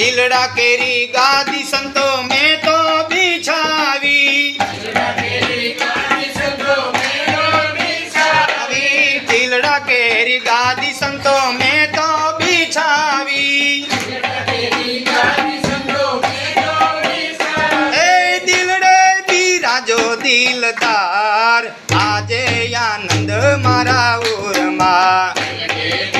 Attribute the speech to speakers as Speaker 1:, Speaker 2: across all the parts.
Speaker 1: દિલડા કેરી ગાદી સંતો મેં તો બિછાવી આવી દિલડા કેરી ગાદી સંતો મેં તો બિછાવી એ દિલડે બિરાજો દિલદાર આજે આનંદ મારા ઉરમાં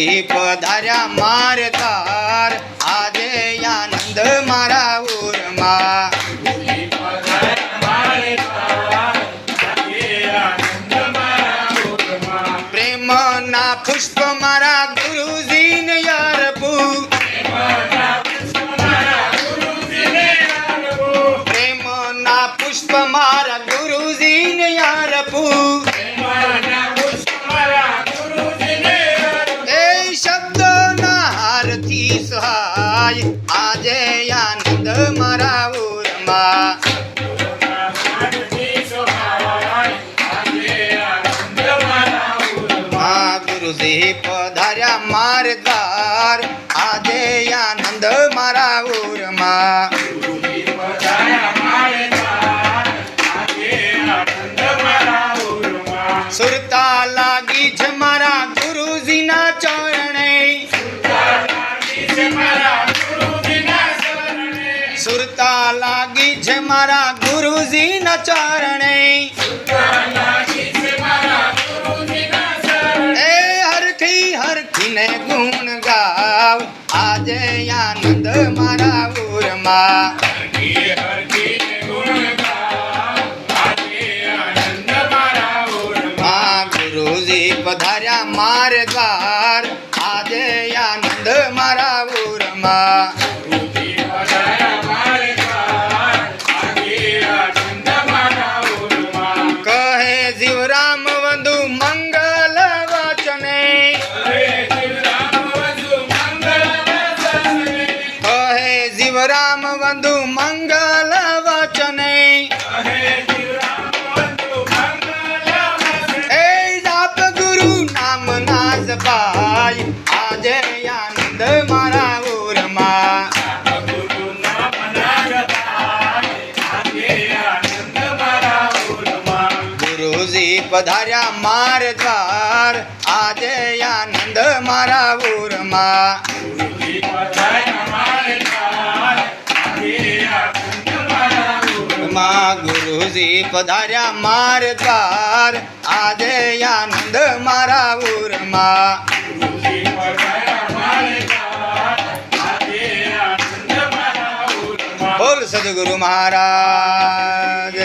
Speaker 1: ગુરુજી પધાર્યા માર તાર. આજે આનંદ મારા ઉરમાં પ્રેમના પુષ્પ મારા ગુરુજીને આજે આનંદ મારા ઉરમાં. ગુરુજી આજે આનંદ મારા ઉરમાં. સુરતા લાગી છે મારા ગુરુજીના ચરણે. એ હરખી હરખીને ગુણ ગાવ. આજે આનંદ મારા ઉરમાં ગુરુજી પધાર્યા માર દ્વાર આજે આનંદ મારા ઉરમાં કહે જીવરામ વંદુ મંગલ વચને. કહે જીવરામ વધુ મંગલ વચને. એ જાપ ગુરુ નામ ના જપાય આજે આનંદ મારા ઉરમાં ગુરુજી પધાર્યા માર દ્વાર આજે આનંદ મારા ઉરમાં ગુરુજી પધાર્યા માર દ્વાર આજે આનંદ મારા ઉરમાં બોલ સદગુરુ મહારાજ